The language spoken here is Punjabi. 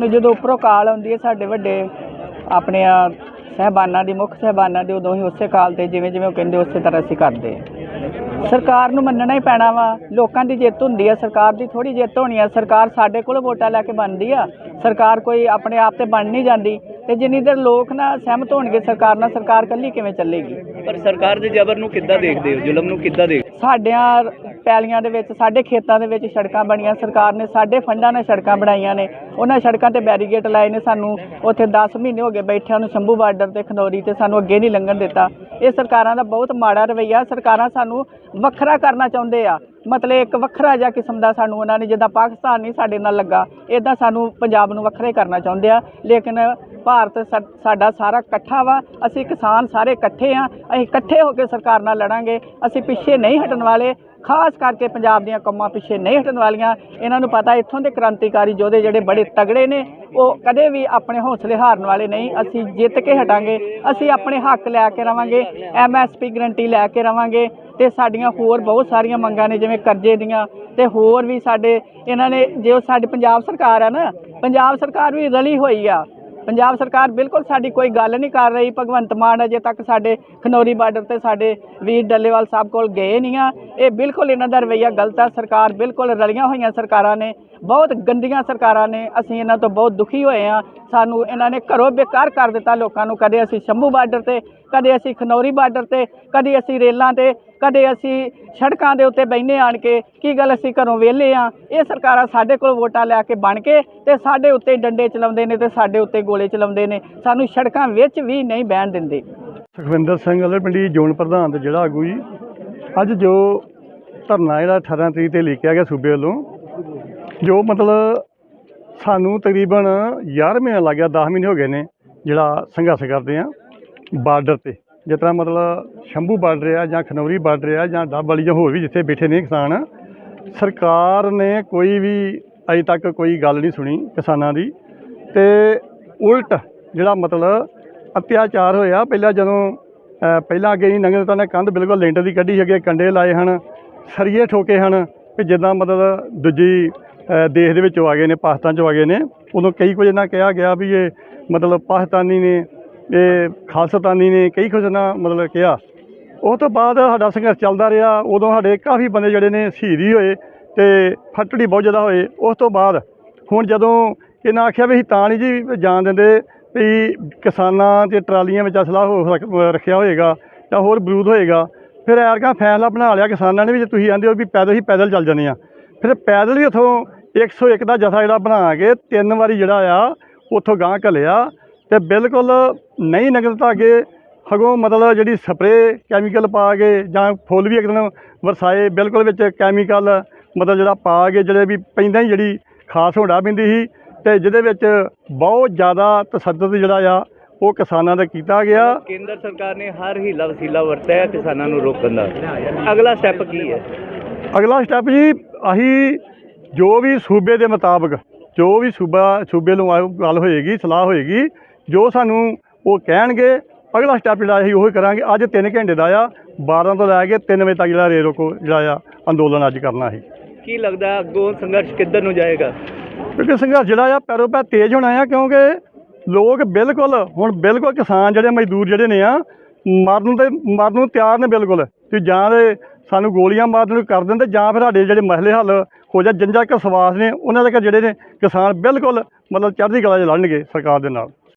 ਨੂੰ ਜਦੋਂ ਉੱਪਰੋਂ ਕਾਲ ਆਉਂਦੀ ਹੈ ਸਾਡੇ ਵੱਡੇ ਆਪਣੇ ਆ ਸਹਿਬਾਨਾਂ ਦੀ ਮੁੱਖ ਸਹਿਬਾਨਾਂ ਦੀ ਉਦੋਂ ਹੀ ਉਸੇ ਕਾਲ ਤੇ ਜਿਵੇਂ ਜਿਵੇਂ ਉਹ ਕਹਿੰਦੇ ਉਸੇ ਤਰ੍ਹਾਂ ਅਸੀਂ ਕਰਦੇ ਸਰਕਾਰ ਨੂੰ ਮੰਨਣਾ ਹੀ ਪੈਣਾ ਵਾ। ਲੋਕਾਂ ਦੀ ਜਿੱਤ ਹੁੰਦੀ ਆ ਸਰਕਾਰ ਦੀ ਥੋੜੀ ਜਿੱਤ ਹੋਣੀ ਆ। ਸਰਕਾਰ ਸਾਡੇ ਕੋਲ ਵੋਟਾਂ ਲੈ ਕੇ ਬਣਦੀ ਆ। ਸਰਕਾਰ ਕੋਈ ਆਪਣੇ ਆਪ ਤੇ ਬਣ ਨਹੀਂ ਜਾਂਦੀ। ਤੇ ਜਿੰਨੀ ਦੇਰ ਲੋਕ ਨਾ ਸਹਿਮਤ ਹੋਣਗੇ ਸਰਕਾਰ ਨਾਲ ਸਰਕਾਰ ਕੱਲੀ ਕਿਵੇਂ ਚੱਲੇਗੀ? ਪਰ ਸਰਕਾਰ ਦੇ ਜ਼ਬਰ ਨੂੰ ਕਿੱਦਾਂ ਦੇਖਦੇ ਹੋ? ਜ਼ੁਲਮ ਨੂੰ ਕਿੱਦਾਂ ਦੇਖ ਸਾਡਿਆਂ ਪੈਲੀਆਂ ਦੇ ਵਿੱਚ, ਸਾਡੇ ਖੇਤਾਂ ਦੇ ਵਿੱਚ ਸੜਕਾਂ ਬਣੀਆਂ। ਸਰਕਾਰ ਨੇ ਸਾਡੇ ਫੰਡਾਂ ਨਾਲ ਸੜਕਾਂ ਬਣਾਈਆਂ ਨੇ। ਉਹਨਾਂ ਸੜਕਾਂ ਤੇ ਬੈਰੀਗੇਟ ਲਾਏ ਨੇ ਸਾਨੂੰ। ਉੱਥੇ 10 ਮਹੀਨੇ ਹੋ ਗਏ ਬੈਠਿਆਂ ਨੂੰ ਸ਼ੰਭੂ ਬਾਰਡਰ ਤੇ ਖਨੌਰੀ ਤੇ ਸਾਨੂੰ ਅੱਗੇ ਨਹੀਂ ਲੰਘਣ ਦਿੱਤਾ। ਇਹ ਸਰਕਾਰਾਂ ਦਾ ਬਹੁਤ ਮਾੜਾ ਰਵੱਈਆ। ਸਰਕਾਰਾਂ ਸਾਨੂੰ ਵੱਖਰਾ ਕਰਨਾ ਚਾਹੁੰਦੇ ਆ। ਮਤਲਬ ਇੱਕ ਵੱਖਰਾ ਜਿਹਾ ਕਿਸਮ ਦਾ ਸਾਨੂੰ ਉਹਨਾਂ ਨੇ, ਜਿੱਦਾਂ ਪਾਕਿਸਤਾਨ ਨਹੀਂ ਸਾਡੇ ਨਾਲ ਲੱਗਾ ਇਦਾਂ ਸਾਨੂੰ ਪੰਜਾਬ ਨੂੰ ਵੱਖਰੇ ਕਰਨਾ ਚਾਹੁੰਦੇ ਆ। ਲੇਕਿਨ ਭਾਰਤ ਸਾ- ਸਾਡਾ ਸਾਰਾ ਇਕੱਠਾ ਵਾ। ਅਸੀਂ ਕਿਸਾਨ ਸਾਰੇ ਇਕੱਠੇ ਆ। ਅਸੀਂ ਇਕੱਠੇ ਹੋ ਕੇ ਸਰਕਾਰ ਨਾਲ ਲੜਾਂਗੇ। ਅਸੀਂ ਪਿੱਛੇ ਨਹੀਂ ਹਟਣ ਵਾਲੇ। ਖਾਸ ਕਰਕੇ ਪੰਜਾਬ ਦੀਆਂ ਕੰਮਾਂ ਪਿੱਛੇ ਨਹੀਂ ਹਟਣ ਵਾਲੀਆਂ। ਇਹਨਾਂ ਨੂੰ ਪਤਾ ਇੱਥੋਂ ਦੇ ਕ੍ਰਾਂਤੀਕਾਰੀ ਯੋਧੇ ਜਿਹੜੇ ਬੜੇ ਤਗੜੇ ਨੇ, ਉਹ ਕਦੇ ਵੀ ਆਪਣੇ ਹੌਸਲੇ ਹਾਰਨ ਵਾਲੇ ਨਹੀਂ। ਅਸੀਂ ਜਿੱਤ ਕੇ ਹਟਾਂਗੇ, ਅਸੀਂ ਆਪਣੇ ਹੱਕ ਲੈ ਕੇ ਰਵਾਂਗੇ ਐਮਐਸਪੀ ਗਰੰਟੀ ਲੈ ਕੇ ਰਵਾਂਗੇ ਤੇ ਸਾਡੀਆਂ ਹੋਰ ਬਹੁਤ ਸਾਰੀਆਂ ਮੰਗਾਂ ਨੇ, ਜਿਵੇਂ ਕਰਜ਼ੇ ਦੀਆਂ। ਤੇ ਹੋਰ ਵੀ ਸਾਡੇ, ਇਹਨਾਂ ਨੇ, ਜੇ ਉਹ ਸਾਡੀ ਪੰਜਾਬ ਸਰਕਾਰ ਆ ਨਾ, ਪੰਜਾਬ ਸਰਕਾਰ ਵੀ ਰਲੀ ਹੋਈ ਆ। ਪੰਜਾਬ ਸਰਕਾਰ ਬਿਲਕੁਲ ਸਾਡੀ ਕੋਈ ਗੱਲ ਨਹੀਂ ਕਰ ਰਹੀ। ਭਗਵੰਤ ਮਾਨ ਅਜੇ ਤੱਕ ਸਾਡੇ ਖਨੌਰੀ ਬਾਰਡਰ ਤੇ ਸਾਡੇ ਵੀਰ ਡੱਲੇਵਾਲ ਸਾਹਿਬ ਕੋਲ ਗਏ ਨਹੀਂ ਆ। ਇਹ ਬਿਲਕੁਲ ਇਹਨਾਂ ਦਾ ਰਵੱਈਆ ਗਲਤ ਆ। ਸਰਕਾਰ ਬਿਲਕੁਲ ਰਲੀਆਂ ਹੋਈਆਂ ਸਰਕਾਰਾਂ ਨੇ ਬਹੁਤ ਗੰਦੀਆਂ ਸਰਕਾਰਾਂ ਨੇ ਅਸੀਂ ਇਹਨਾਂ ਤੋਂ ਬਹੁਤ ਦੁਖੀ ਹੋਏ ਆ ਸਾਨੂੰ ਇਹਨਾਂ ਨੇ ਘਰੋਂ ਬੇਕਾਰ ਕਰ ਦਿੱਤਾ ਲੋਕਾਂ ਨੂੰ। ਕਦੇ ਅਸੀਂ ਸ਼ੰਭੂ ਬਾਰਡਰ ਤੇ, ਕਦੇ ਅਸੀਂ ਖਨੌਰੀ ਬਾਰਡਰ ਤੇ, ਕਦੇ ਅਸੀਂ ਰੇਲਾਂ ਤੇ, ਕਦੇ ਅਸੀਂ ਸੜਕਾਂ ਦੇ ਉੱਤੇ ਬੈਠੇ ਆਣ ਕੇ ਕੀ ਗੱਲ ਅਸੀਂ ਘਰੋਂ ਵਿਹਲੇ ਆ ਇਹ ਸਰਕਾਰਾਂ ਸਾਡੇ ਕੋਲ ਵੋਟਾਂ ਲੈ ਕੇ ਬਣ ਕੇ ਤੇ ਸਾਡੇ ਉੱਤੇ ਡੰਡੇ ਚਲਾਉਂਦੇ ਨੇ ਤੇ ਸਾਡੇ ਉੱਤੇ ਗੋਲੇ ਚਲਾਉਂਦੇ ਨੇ। ਸਾਨੂੰ ਸੜਕਾਂ ਵਿੱਚ ਵੀ ਨਹੀਂ ਬਹਿਣ ਦਿੰਦੇ। ਸੁਖਵਿੰਦਰ ਸਿੰਘ ਅਲਰ ਜ਼ੋਨ ਪ੍ਰਧਾਨ ਤੇ ਜਿਹੜਾ ਆਗੂ ਜੀ। ਅੱਜ ਜੋ ਧਰਨਾ ਜਿਹੜਾ 18 ਤਰੀਕ ਤੇ ਲਿਖਿਆ ਗਿਆ ਸੂਬੇ ਵੱਲੋਂ ਜੋ ਮਤਲਬ ਸਾਨੂੰ ਤਕਰੀਬਨ 11 ਮਹੀਨੇ ਲੱਗ ਗਿਆ 10 ਮਹੀਨੇ ਹੋ ਗਏ ਨੇ ਜਿਹੜਾ ਸੰਘਰਸ਼ ਕਰਦੇ ਆ ਬਾਰਡਰ ਤੇ। ਜਿਸ ਤਰ੍ਹਾਂ ਮਤਲਬ ਸ਼ੰਭੂ ਬਾਰਡਰ ਆ ਜਾਂ ਖਨੌਰੀ ਬਾਰਡਰ ਆ ਜਾਂ ਡੱਬ ਵਾਲੀ ਜਾਂ ਹੋਰ ਵੀ ਜਿੱਥੇ ਬੈਠੇ ਨੇ ਕਿਸਾਨ, ਸਰਕਾਰ ਨੇ ਕੋਈ ਵੀ ਅਜੇ ਤੱਕ ਕੋਈ ਗੱਲ ਨਹੀਂ ਸੁਣੀ ਕਿਸਾਨਾਂ ਦੀ। ਤੇ ਉਲਟ ਜਿਹੜਾ ਮਤਲਬ ਅਤਿਆਚਾਰ ਹੋਇਆ, ਪਹਿਲਾਂ ਜਦੋਂ ਪਹਿਲਾਂ ਅੱਗੇ ਨਹੀਂ ਲੰਘਣ ਤਾਂ ਨੇ ਕੰਧ ਬਿਲਕੁਲ ਲੈਂਟਰ ਦੀ ਕੱਢੀ ਹੈਗੇ ਕੰਡੇ ਲਾਏ ਹਨ, ਸਰੀਏ ਠੋਕੇ ਹਨ, ਵੀ ਜਿੱਦਾਂ ਮਤਲਬ ਦੂਜੀ ਦੇਸ਼ ਦੇ ਵਿੱਚੋਂ ਆ ਗਏ ਨੇ, ਪਾਕਿਸਤਾਨ ਚੋਂ ਆ ਗਏ ਨੇ। ਉਦੋਂ ਕਈ ਕੁਝ ਇਹਨਾਂ ਕਿਹਾ ਗਿਆ ਵੀ ਇਹ ਮਤਲਬ ਪਾਕਿਸਤਾਨੀ ਨੇ, ਇਹ ਖਾਲਸਤਾਨੀ ਨੇ, ਕਈ ਕੁਝ ਇਹਨਾਂ ਮਤਲਬ ਕਿਹਾ। ਉਹ ਤੋਂ ਬਾਅਦ ਸਾਡਾ ਸੰਘਰਸ਼ ਚੱਲਦਾ ਰਿਹਾ। ਉਦੋਂ ਸਾਡੇ ਕਾਫੀ ਬੰਦੇ ਜਿਹੜੇ ਨੇ ਸ਼ਹੀਦ ਹੀ ਹੋਏ ਤੇ ਫੱਟੜੀ ਬਹੁਤ ਜ਼ਿਆਦਾ ਹੋਏ। ਉਸ ਤੋਂ ਬਾਅਦ ਹੁਣ ਜਦੋਂ ਇਹਨਾਂ ਆਖਿਆ ਵੀ ਅਸੀਂ ਤਾਂ ਨਹੀਂ ਜੀ ਜਾਣ ਦਿੰਦੇ ਵੀ ਕਿਸਾਨਾਂ ਤੇ ਟਰਾਲੀਆਂ ਵਿੱਚ ਅਸਲਾ ਹੋ ਸਕ- ਰੱਖਿਆ ਹੋਏਗਾ ਜਾਂ ਹੋਰ ਬਰੂਦ ਹੋਏਗਾ, ਫਿਰ ਐਰਕਾ ਫੈਸਲਾ ਬਣਾ ਲਿਆ ਕਿਸਾਨਾਂ ਨੇ ਵੀ ਜੇ ਤੁਸੀਂ ਆਂਦੇ ਹੋ ਵੀ ਪੈਦਲ ਹੀ ਪੈਦਲ ਚੱਲ ਜਾਂਦੇ ਆ ਫਿਰ ਪੈਦਲ ਵੀ ਉੱਥੋਂ 101 ਦਾ ਜਥਾ ਜਿਹੜਾ ਬਣਾ ਕੇ ਤਿੰਨ ਵਾਰੀ ਜਿਹੜਾ ਆ ਉੱਥੋਂ ਗਾਂ ਘੱਲਿਆ ਤੇ ਬਿਲਕੁਲ ਨਹੀਂ ਨਿਕਲਦਾ ਅੱਗੇ। ਸਗੋਂ ਮਤਲਬ ਜਿਹੜੀ ਸਪਰੇ ਕੈਮੀਕਲ ਪਾ ਕੇ ਜਾਂ ਫੁੱਲ ਵੀ ਇੱਕਦਮ ਵਰਸਾਏ ਬਿਲਕੁਲ ਵਿੱਚ ਕੈਮੀਕਲ ਮਤਲਬ ਜਿਹੜਾ ਪਾ ਕੇ ਜਿਹੜੇ ਵੀ ਪੈਂਦਾ ਹੀ ਜਿਹੜੀ ਖਾਸ ਹੋੜਾ ਪੈਂਦੀ ਸੀ ਤੇ ਜਿਹਦੇ ਵਿੱਚ ਬਹੁਤ ਜ਼ਿਆਦਾ ਤਸੱਦਦ ਜਿਹੜਾ ਆ ਉਹ ਕਿਸਾਨਾਂ ਦਾ ਕੀਤਾ ਗਿਆ। ਕੇਂਦਰ ਸਰਕਾਰ ਨੇ ਹਰ ਹੀਲਾ ਵਸੀਲਾ ਵਰਤਿਆ ਕਿਸਾਨਾਂ ਨੂੰ ਰੋਕਣ ਦਾ। ਅਗਲਾ ਸਟੈਪ ਕੀ ਹੈ? ਅਗਲਾ ਸਟੈਪ ਜੀ ਅਸੀਂ ਜੋ ਵੀ ਸੂਬੇ ਦੇ ਮੁਤਾਬਕ ਜੋ ਵੀ ਸੂਬਾ ਸੂਬੇ ਨੂੰ ਗੱਲ ਹੋਏਗੀ ਸਲਾਹ ਹੋਏਗੀ ਜੋ ਸਾਨੂੰ ਉਹ ਕਹਿਣਗੇ ਅਗਲਾ ਸਟੈਪ ਜਿਹੜਾ ਅਸੀਂ ਉਹ ਹੀ ਕਰਾਂਗੇ। ਅੱਜ 3 ਘੰਟੇ ਦਾ ਆ 12 ਤੋਂ ਲੈ ਕੇ 3 ਵਜੇ ਤੱਕ ਜਿਹੜਾ ਰੇਲ ਰੋਕੋ ਜਿਹੜਾ ਆ ਅੰਦੋਲਨ ਅੱਜ ਕਰਨਾ ਸੀ। ਕੀ ਲੱਗਦਾ ਅੱਗੋਂ ਸੰਘਰਸ਼ ਕਿੱਧਰ ਨੂੰ ਜਾਏਗਾ? ਕਿਉਂਕਿ ਸੰਘਰਸ਼ ਜਿਹੜਾ ਆ ਪੈਰੋ ਪੈ ਤੇਜ਼ ਹੋਣਾ ਆ ਕਿਉਂਕਿ ਲੋਕ ਬਿਲਕੁਲ ਹੁਣ ਬਿਲਕੁਲ ਕਿਸਾਨ ਜਿਹੜੇ ਮਜ਼ਦੂਰ ਜਿਹੜੇ ਨੇ ਆ ਮਰਨ ਤੇ ਮਰਨ ਨੂੰ ਤਿਆਰ ਨੇ ਬਿਲਕੁਲ। ਕਿ ਜਾਂ ਦੇ ਸਾਨੂੰ ਗੋਲੀਆਂ ਮਾਰਨ ਨੂੰ ਕਰ ਦਿੰਦੇ ਜਾਂ ਫਿਰ ਸਾਡੇ ਜਿਹੜੇ ਮਸਲੇ ਹੱਲ ਹੋ ਜਾ ਜੰਜਾ ਕੇ ਸਵਾਸ ਨੇ, ਉਹਨਾਂ ਦੇ ਜਿਹੜੇ ਨੇ ਕਿਸਾਨ ਬਿਲਕੁਲ ਮਤਲਬ ਚੜ੍ਹਦੀ ਕਲਾ 'ਚ ਲੜਨਗੇ ਸਰਕਾਰ ਦੇ ਨਾਲ।